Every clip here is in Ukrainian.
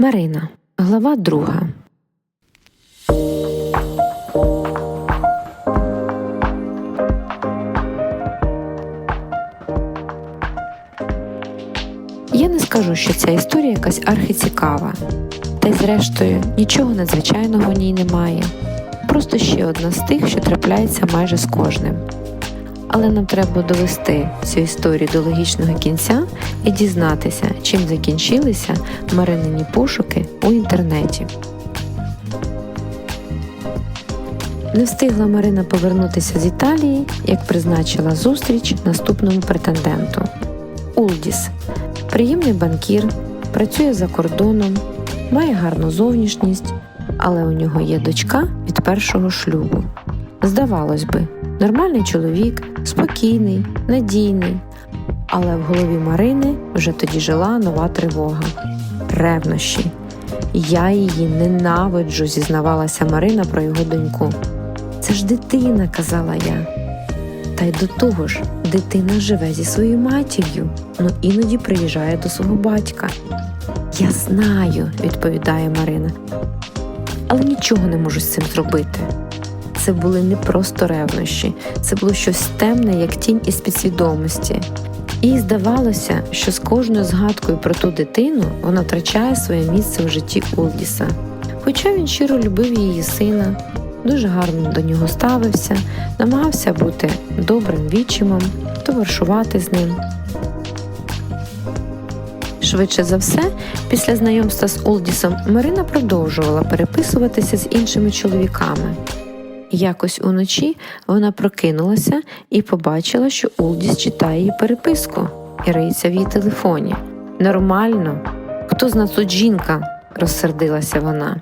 Марина, глава друга. Я не скажу, що ця історія якась архіцікава. Та й зрештою нічого надзвичайного в ній немає. Просто ще одна з тих, що трапляється майже з кожним. Але нам треба довести цю історію до логічного кінця і дізнатися, чим закінчилися Маринині пошуки у інтернеті. Не встигла Марина повернутися з Італії, як призначила зустріч наступному претенденту. Улдіс приємний банкір, працює за кордоном, має гарну зовнішність, але у нього є дочка від першого шлюбу. Здавалось би, нормальний чоловік, спокійний, надійний. Але в голові Марини вже тоді жила нова тривога ревнощі. Я її ненавиджу, зізнавалася Марина про його доньку. Це ж дитина, казала я. Та й до того ж, дитина живе зі своєю матір'ю, ну іноді приїжджає до свого батька. Я знаю, відповідає Марина, але нічого не можу з цим зробити. Це були не просто ревнощі, це було щось темне, як тінь із підсвідомості. І здавалося, що з кожною згадкою про ту дитину вона втрачає своє місце в житті Улдіса. Хоча він щиро любив її сина, дуже гарно до нього ставився, намагався бути добрим відчимом, товаришувати з ним. Швидше за все, після знайомства з Олдісом Марина продовжувала переписуватися з іншими чоловіками. Якось уночі вона прокинулася і побачила, що Улдіс читає її переписку і риється в її телефоні. Нормально, хто з нас тут жінка? розсердилася вона.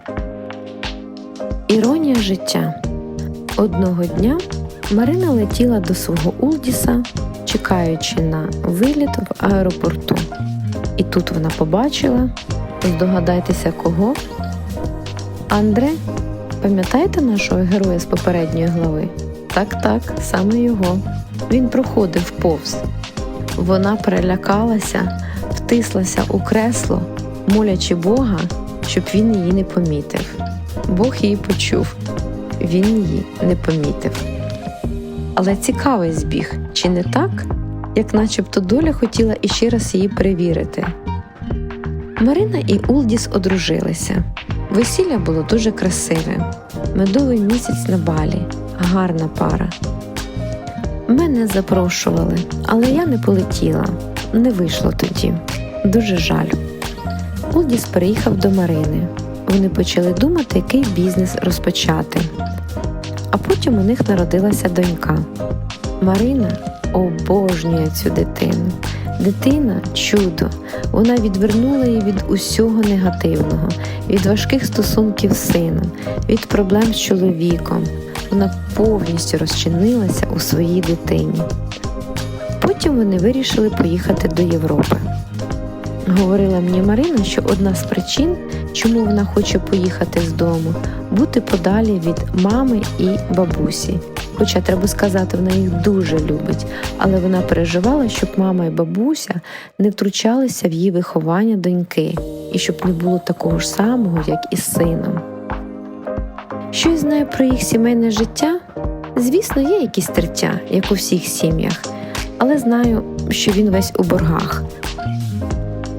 Іронія життя. Одного дня Марина летіла до свого Улдіса, чекаючи на виліт в аеропорту. І тут вона побачила, здогадайтеся кого? Андре, пам'ятаєте нашого героя з попередньої глави? Так, так, саме його. Він проходив повз. Вона перелякалася, втислася у кресло, молячи Бога, щоб він її не помітив. Бог її почув, він її не помітив. Але цікавий збіг, чи не так? як начебто доля хотіла іще раз її перевірити. Марина і Улдіс одружилися. Весілля було дуже красиве, медовий місяць на балі, гарна пара. Мене запрошували, але я не полетіла, не вийшло тоді. Дуже жаль. Улдіс переїхав до Марини. Вони почали думати, який бізнес розпочати. А потім у них народилася донька. Марина обожнює цю дитину. Дитина чудо. Вона відвернула її від усього негативного, від важких стосунків з сином, від проблем з чоловіком. Вона повністю розчинилася у своїй дитині. Потім вони вирішили поїхати до Європи. Говорила мені Марина, що одна з причин, чому вона хоче поїхати з дому, бути подалі від мами і бабусі. Хоча треба сказати, вона їх дуже любить, але вона переживала, щоб мама і бабуся не втручалися в її виховання доньки і щоб не було такого ж самого, як і з сином. Що я знаю про їх сімейне життя? Звісно, є якісь тертя, як у всіх сім'ях, але знаю, що він весь у боргах.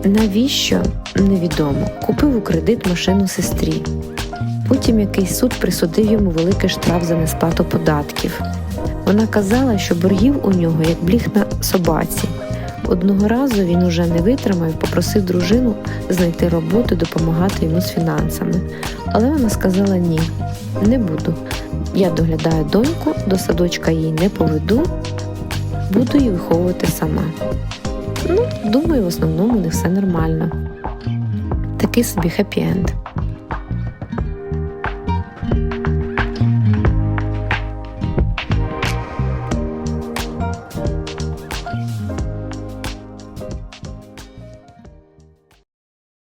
Навіщо невідомо купив у кредит машину сестрі. Потім якийсь суд присудив йому великий штраф за несплату податків. Вона казала, що боргів у нього як бліг на собаці. Одного разу він уже не витримав і попросив дружину знайти роботу, допомагати йому з фінансами. Але вона сказала ні, не буду. Я доглядаю доньку, до садочка її не поведу, буду її виховувати сама. Ну, думаю, в основному не все нормально. Такий собі хеппі-енд.